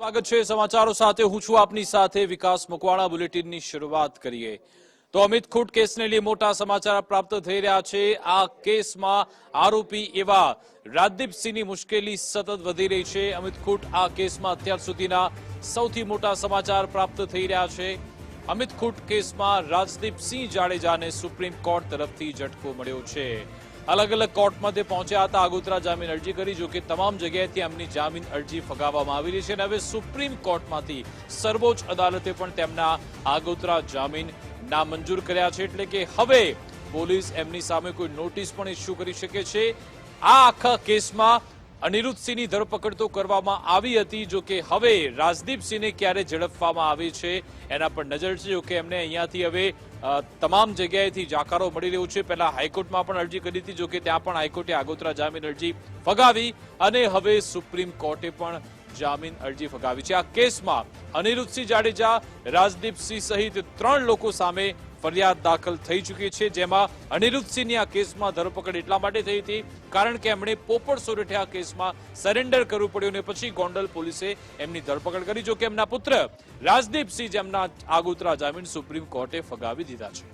સ્વાગત છે સમાચારો સાથે. હું છું આપની સાથે વિકાસ મકવાણા. બુલેટિનની શરૂઆત કરીએ. તો અમિત ખૂટ કેસને લઈ મોટા સમાચાર પ્રાપ્ત થઈ રહ્યા છે. આ કેસમાં આરોપી એવા રાજદીપસિંહની મુશ્કેલી સતત વધી રહી છે. અમિત ખૂટ આ કેસમાં અત્યાર સુધીના સૌથી મોટા સમાચાર પ્રાપ્ત થઈ રહ્યા છે. અમિત ખૂટ કેસમાં રાજદીપસિંહ જાડેજાને સુપ્રીમ કોર્ટ તરફથી ઝટકો મળ્યો છે. અલગ અલગ કોર્ટમાં તે પહોંચ્યા હતા. આગોતરા જામીન અરજી કરી, જો કે તમામ જગ્યાએથી એમની જામીન અરજી ફગાવવામાં આવેલી છે અને હવે સુપ્રીમ કોર્ટમાંથી સર્વોચ્ચ અદાલતે પણ તેમના આગોતરા જામીન નામંજૂર કર્યા છે. એટલે કે હવે પોલીસ એમની સામે કોઈ નોટિસ પણ ઇસ્યુ કરી શકે છે. આ આખા કેસમાં અનિરુદ્ધસિંહની ધરપકડ તો કરવામાં આવી હતી, જો કે હવે રાજદીપસિંહને ક્યારે ઝડપવામાં આવે છે, એના પર નજર છે, જો કે એમને અહીંયાથી હવે તમામ જગ્યાએથી જાકારો મળી રહ્યો છે. પહેલા હાઈકોર્ટમાં પણ અરજી કરી હતી, જો કે ત્યાં પણ હાઈકોર્ટે આગોતરા જામીન અરજી ફગાવી અને હવે સુપ્રીમ કોર્ટે પણ જામીન અરજી ફગાવી છે. આ કેસમાં અનિરુદ્ધસિંહ જાડેજા, રાજદીપસિંહ સહિત ત્રણ લોકો સામે ફરિયાદ દાખલ થઈ ચૂકી છે, જેમાં અનિરુદ્ધસિંહની આ કેસમાં ધરપકડ એટલા માટે થઈ હતી કારણ કે એમણે પોપટ સોરઠિયા કેસમાં સરેન્ડર કરવું પડ્યું અને પછી ગોંડલ પોલીસે એમની ધરપકડ કરી, જો કે એમના પુત્ર રાજદીપસિંહ જેમના આગોતરા જામીન સુપ્રીમ કોર્ટે ફગાવી દીધા છે.